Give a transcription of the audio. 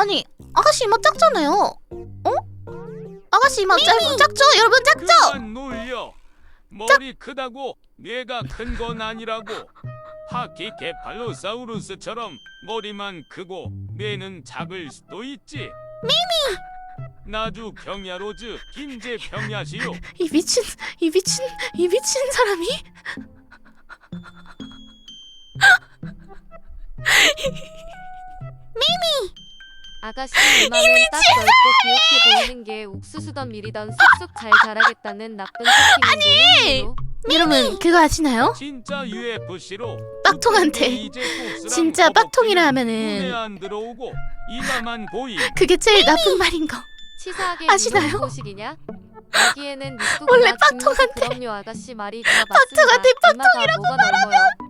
아니 아가씨 이마 작잖아요. 어? 아가씨 이마 짧, 작죠? 여러분 작죠? 그만 놀려. 머리 크다고 뇌가 큰 건 아니라고. 파키케팔로사우루스처럼 머리만 크고 뇌는 작을 수도 있지. 미미. 나주 평야로즈 김제 평야시요. 이 미친 이 미친 이 미친 사람이 아가씨 이마는 딱 넓고 귀엽게 보이는 게 옥수수던 밀이던 쑥쑥 잘 자라겠다는 나쁜 새끼는 아니 여러분 그거 아시나요? 진짜 UFC로 빡통한테 진짜 빡통이라 하면은 안 들어오고 이마만 보이. 그게 제일 나쁜 말인 거. 치사하게 아시나요? 무슨 소식이냐? 여기에는 원래 빡통한테 그럼요 아가씨 말이 다 빡통한테 맞습니다. 넓어요? 그게 제일